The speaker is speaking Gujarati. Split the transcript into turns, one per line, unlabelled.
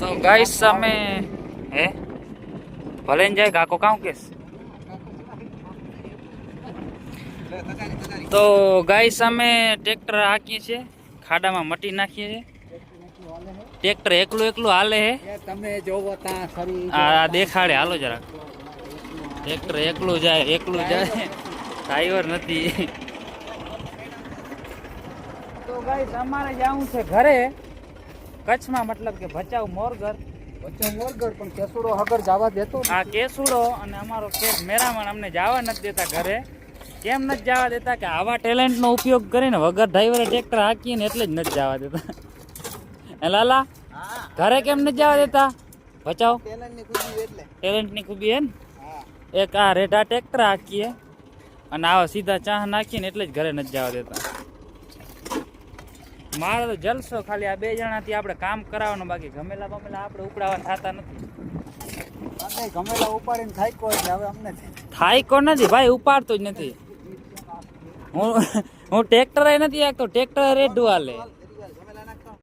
તો ગાઈસ સામે હે? ભલે જાય કાકો કાઉ કેસ? તો ગાઈસ અમે ટ્રેક્ટર હાકીએ છીએ ખાડામાં મટી નાખીએ છીએ. ટ્રેક્ટર એકલું એકલું હાલે હે.
તમે જોવો ત્યાં ખરી
આ દેખાડે હાલો જરાક. ટ્રેક્ટર એકલું જાય એકલું જાય. ડ્રાઈવર નથી. તો ગાઈસ અમારે જવું છે ઘરે. કચ્છમાં મતલબ કે ભચાઉ મોરગર.
વચ્ચે મોરગર પણ કેસુડો હગર જવા દેતો
આ કેસુડો અને અમારો ખેત મેરામણ અમને જવા નથી દેતા ઘરે. કેમ નથી જવા દેતા કે આવા ટેલેન્ટનો ઉપયોગ કરીને વગર ડ્રાઈવરે ટ્રેક્ટર હાકીએ ને એટલે જ નથી જવા દેતા. એ લાલા? ઘરે કેમ નથી જવા દેતા? બચાવ
ટેલેન્ટની
ખૂબી હે ને? એક આ રેઢા ટ્રેક્ટર હાકીએ અને આવા સીધા ચાહ નાખીને એટલે જ ઘરે નથી જવા દેતા. મારે તો જલસો ખાલી આ બે જણાથી આપણે કામ કરાવવાનું બાકી ગમેલા બમેલા આપણે ઉપડાવવા થતા નથી.
ગમેલા ઉપાડીને થાયકો એટલે હવે અમને
થાય કો નથી ભાઈ ઉપાડતો જ નથી. હું હું ટ્રેક્ટર નથી આગતો ટ્રેક્ટર રેડું હાલે.